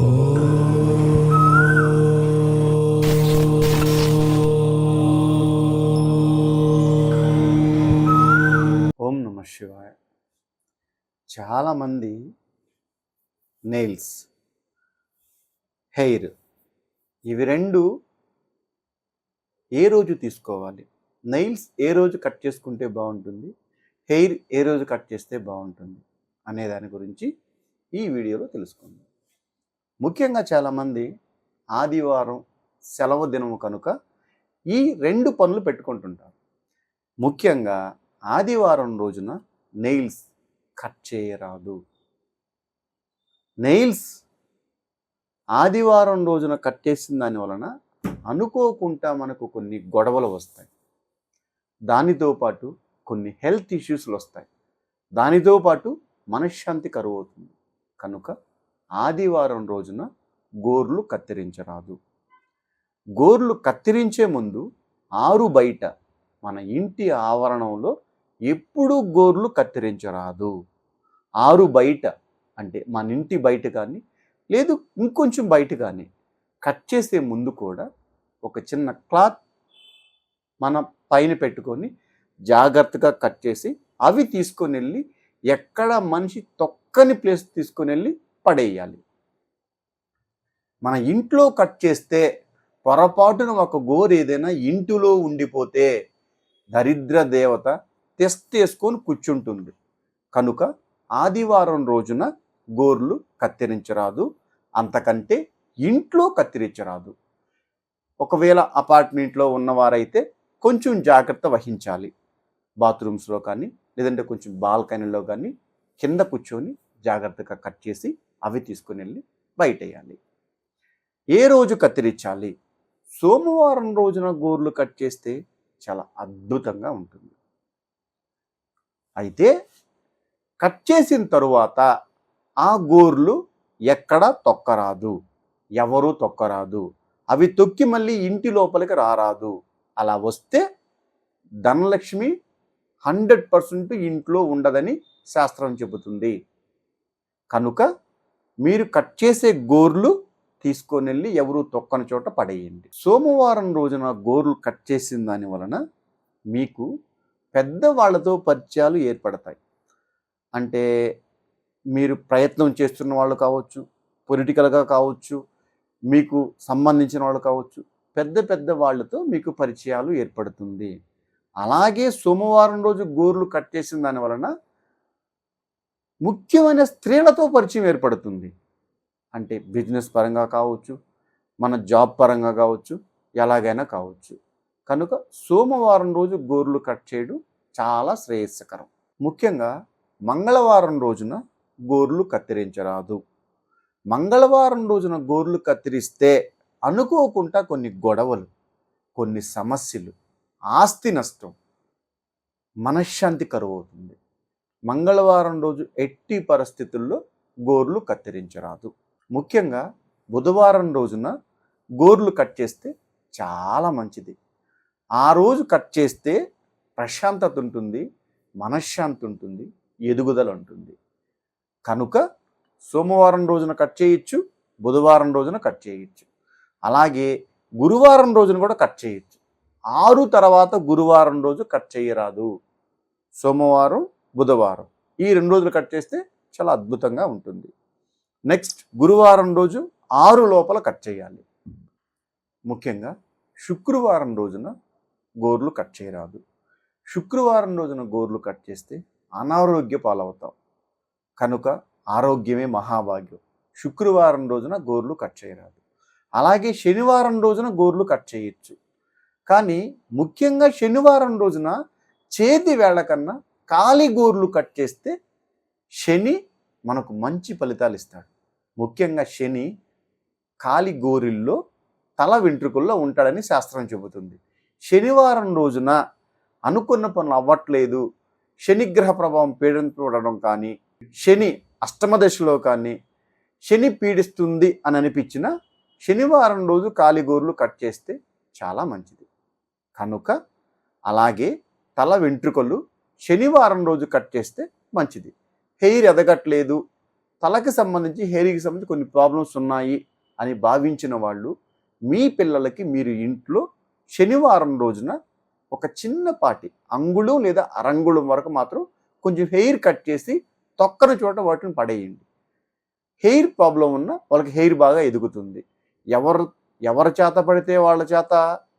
ఓం నమ శివాయ. చాలామంది నెయిల్స్ హెయిర్ ఇవి రెండు ఏ రోజు తీసుకోవాలి? నెయిల్స్ ఏ రోజు కట్ చేసుకుంటే బాగుంటుంది? హెయిర్ ఏ రోజు కట్ చేస్తే బాగుంటుంది? అనే దాని గురించి ఈ వీడియోలో తెలుసుకుందాం. ముఖ్యంగా చాలామంది ఆదివారం సెలవు దినము కనుక ఈ రెండు పనులు పెట్టుకుంటుంటారు. ముఖ్యంగా ఆదివారం రోజున నెయిల్స్ కట్ చేయరాదు. నెయిల్స్ ఆదివారం రోజున కట్ చేసిన దాని వలన అనుకోకుండా మనకు కొన్ని గొడవలు వస్తాయి. దానితో పాటు కొన్ని హెల్త్ ఇష్యూస్లు వస్తాయి. దానితో పాటు మనశ్శాంతి కరువు అవుతుంది కనుక ఆదివారం రోజున గోర్లు కత్తిరించరాదు. గోర్లు కత్తిరించే ముందు ఆరు బయట మన ఇంటి ఆవరణంలో ఎప్పుడూ గోర్లు కత్తిరించరాదు. ఆరు బయట అంటే మన ఇంటి బయట కానీ లేదు ఇంకొంచెం బయట కానీ కట్ చేసే ముందు కూడా ఒక చిన్న క్లాత్ మన పైన పెట్టుకొని జాగ్రత్తగా కట్ చేసి అవి తీసుకొని వెళ్ళి ఎక్కడ మనిషి తొక్కని ప్లేస్ తీసుకొని వెళ్ళి పడేయాలి. మన ఇంట్లో కట్ చేస్తే పొరపాటున ఒక గోరు ఏదైనా ఇంటిలో ఉండిపోతే దరిద్ర దేవత తెస్తేసుకొని కూర్చుంటుంది. కనుక ఆదివారం రోజున గోర్లు కత్తిరించరాదు. అంతకంటే ఇంట్లో కత్తిరించరాదు. ఒకవేళ అపార్ట్మెంట్లో ఉన్నవారైతే కొంచెం జాగ్రత్త వహించాలి. బాత్రూమ్స్లో కానీ లేదంటే కొంచెం బాల్కనీలో కానీ కింద కూర్చొని జాగ్రత్తగా కట్ చేసి అవి తీసుకుని వెళ్ళి బయటేయాలి. ఏ రోజు కత్తిరించాలి? సోమవారం రోజున గోర్లు కట్ చేస్తే చాలా అద్భుతంగా ఉంటుంది. అయితే కట్ చేసిన తరువాత ఆ గోర్లు ఎక్కడ తొక్కరాదు. ఎవరూ తొక్కరాదు. అవి తొక్కి మళ్ళీ ఇంటి లోపలికి రారాదు. అలా వస్తే ధనలక్ష్మి హండ్రెడ్ పర్సెంట్ ఇంట్లో ఉండదని శాస్త్రం చెబుతుంది. కనుక మీరు కట్ చేసే గోర్లు తీసుకొని వెళ్ళి ఎవరు తొక్కని చోట పడేయండి. సోమవారం రోజున గోర్లు కట్ చేసిన దాని వలన మీకు పెద్దవాళ్ళతో పరిచయాలు ఏర్పడతాయి. అంటే మీరు ప్రయత్నం చేస్తున్న వాళ్ళు కావచ్చు పొలిటికల్గా కావచ్చు మీకు సంబంధించిన వాళ్ళు కావచ్చు పెద్ద పెద్ద వాళ్ళతో మీకు పరిచయాలు ఏర్పడుతుంది. అలాగే సోమవారం రోజు గోర్లు కట్ చేసిన దాని వలన ముఖ్యమైన స్త్రీలతో పరిచయం ఏర్పడుతుంది. అంటే బిజినెస్ పరంగా కావచ్చు మన జాబ్ పరంగా కావచ్చు ఎలాగైనా కావచ్చు. కనుక సోమవారం రోజు గోర్లు కట్ చేయడం చాలా శ్రేయస్కరం. ముఖ్యంగా మంగళవారం రోజున గోర్లు కత్తిరించరాదు. మంగళవారం రోజున గోర్లు కత్తిరిస్తే అనుకోకుండా కొన్ని గొడవలు కొన్ని సమస్యలు ఆస్తి నష్టం మనశ్శాంతి కరువు అవుతుంది మంగళవారం రోజు ఎట్టి పరిస్థితుల్లో గోర్లు కత్తిరించరాదు. ముఖ్యంగా బుధవారం రోజున గోర్లు కట్ చేస్తే చాలా మంచిది. ఆ రోజు కట్ చేస్తే ప్రశాంతత ఉంటుంది మనశ్శాంతి ఉంటుంది ఎదుగుదల ఉంటుంది. కనుక సోమవారం రోజున కట్ చేయొచ్చు బుధవారం రోజున కట్ చేయొచ్చు. అలాగే గురువారం రోజున కూడా కట్ చేయొచ్చు. ఆరు తర్వాత గురువారం రోజు కట్ చేయరాదు. సోమవారం బుధవారం. ఈ రెండు రోజులు కట్ చేస్తే చాలా అద్భుతంగా ఉంటుంది. నెక్స్ట్ గురువారం రోజు ఆరు లోపల కట్ చేయాలి. ముఖ్యంగా శుక్రవారం రోజున గోర్లు కట్ చేయరాదు. శుక్రవారం రోజున గోర్లు కట్ చేస్తే అనారోగ్య పాలవుతాం. కనుక ఆరోగ్యమే మహాభాగ్యం. శుక్రవారం రోజున గోర్లు కట్ చేయరాదు. అలాగే శనివారం రోజున గోర్లు కట్ చేయొచ్చు. కానీ ముఖ్యంగా శనివారం రోజున చేతి వేళ్ళ కన్నా కాలిగోర్లు కట్ చేస్తే శని మనకు మంచి ఫలితాలు ఇస్తాడు. ముఖ్యంగా శని కాలిగోరిల్లో తల వెంట్రుకల్లో ఉంటాడని శాస్త్రం చెబుతుంది. శనివారం రోజున అనుకున్న పనులు అవ్వట్లేదు. శనిగ్రహ ప్రభావం పీడించబడడం కానీ శని అష్టమ దశలో కానీ శని పీడిస్తుంది అని అనిపించిన శనివారం రోజు కాలిగోర్లు కట్ చేస్తే చాలా మంచిది. కనుక అలాగే తల వెంట్రుకలు శనివారం రోజు కట్ చేస్తే మంచిది. హెయిర్ ఎదగట్లేదు. తలకి సంబంధించి హెయిర్కి సంబంధించి కొన్ని ప్రాబ్లమ్స్ ఉన్నాయి అని భావించిన వాళ్ళు మీ పిల్లలకి మీరు ఇంట్లో శనివారం రోజున ఒక చిన్నపాటి అంగుళం లేదా అరంగుళం వరకు మాత్రం కొంచెం హెయిర్ కట్ చేసి తొక్కన చోట వాటిని పడేయండి. హెయిర్ ప్రాబ్లం ఉన్న వాళ్ళకి హెయిర్ బాగా ఎదుగుతుంది. ఎవరు ఎవరి చేత పడితే వాళ్ళ చేత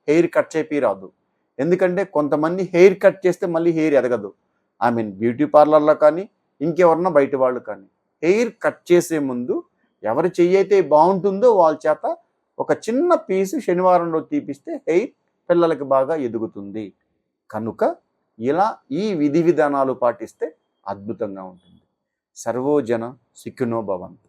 హెయిర్ కట్ చేపి రాదు ఎందుకంటే కొంతమంది హెయిర్ కట్ చేస్తే మళ్ళీ హెయిర్ ఎదగదు. ఐ మీన్ బ్యూటీ పార్లర్లో కానీ ఇంకెవరన్నా బయట వాళ్ళు కానీ. హెయిర్ కట్ చేసే ముందు ఎవరి చెయ్యి అయితే బాగుంటుందో వాళ్ళ చేత ఒక చిన్న పీసు శనివారం రోజు తీపిస్తే హెయిర్ పిల్లలకి బాగా ఎదుగుతుంది. కనుక ఇలా ఈ విధి విధానాలు పాటిస్తే అద్భుతంగా ఉంటుంది. సర్వోజన సిక్కునో భవంతు.